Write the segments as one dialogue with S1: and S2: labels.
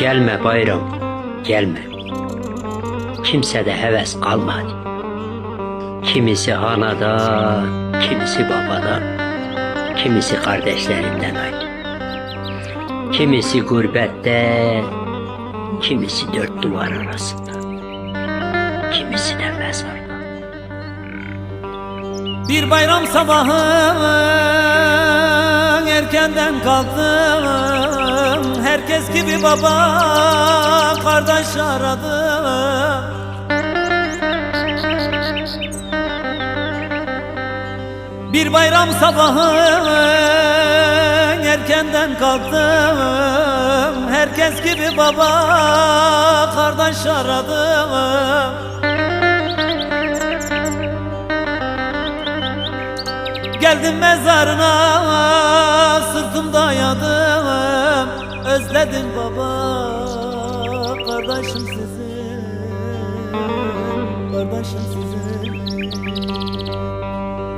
S1: Gelme bayram, gelme. Kimsede heves kalmadı. Kimisi anadan, kimisi babadan, kimisi kardeşlerinden ayrı. Kimisi gurbette, kimisi dört duvar arasında. Kimisi de mezarda.
S2: Bir bayram sabahı erkenden kalktım Herkes gibi baba kardeş aradım. Bir bayram sabahı erkenden kalktım Herkes gibi baba kardeş aradım. Geldim mezarına sırtım dayadım Özledim baba kardeşim sizi Kardeşim sizi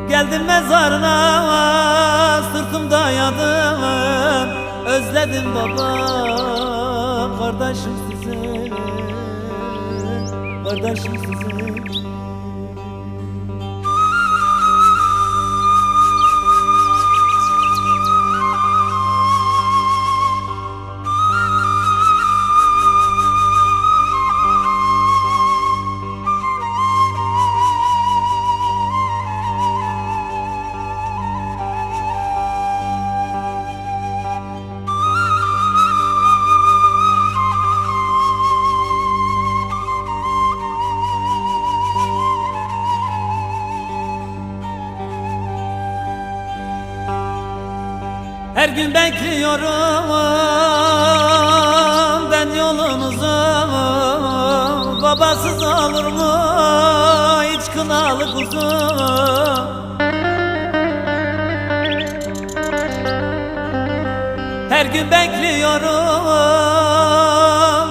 S2: Geldim mezarına sırtım dayadım Özledim baba kardeşim sizi Kardeşim sizi Her gün bekliyorum ben yolunuzu. Babasız olur mu? Hiç kınalı kuzu. Her gün bekliyorum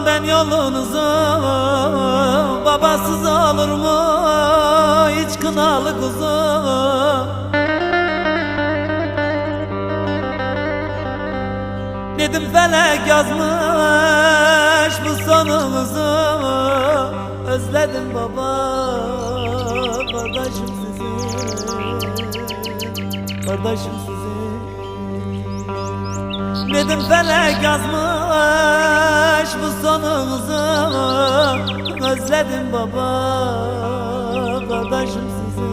S2: ben yolunuzu. Babasız olur mu? Hiç kınalı kuzu Dedim felek yazmış bu sonumuzu. Özledim baba kardeşim sizi. Kardeşim sizi. Dedim felek yazmış bu sonumuzu. Özledim baba kardeşim sizi.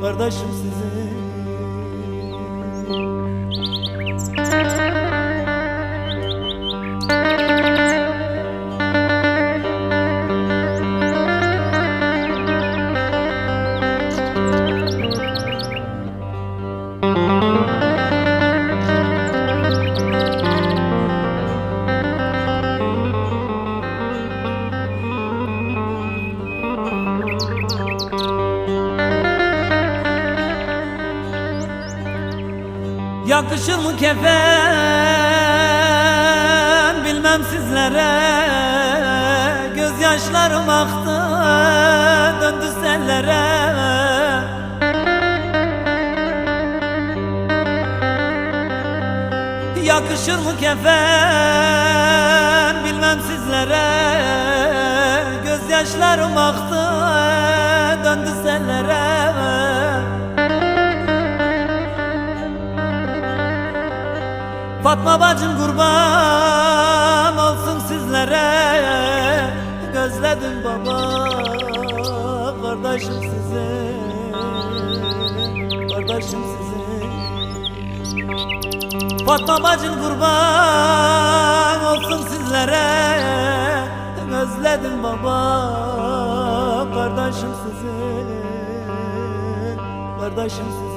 S2: Kardeşim sizi Yakışır mı kefen bilmem sizlere Gözyaşlarım aktı döndü sellere. Yakışır mı kefen? Bilmem sizlere Gözyaşlarım aktı döndü sellere. Fatma bacım kurban sizlere Gözledim baba kardeşim sizi Kardeşim sizi Fatma bacım kurban olsun sizlere. Özledim baba kardeşim sizi Kardeşim sizi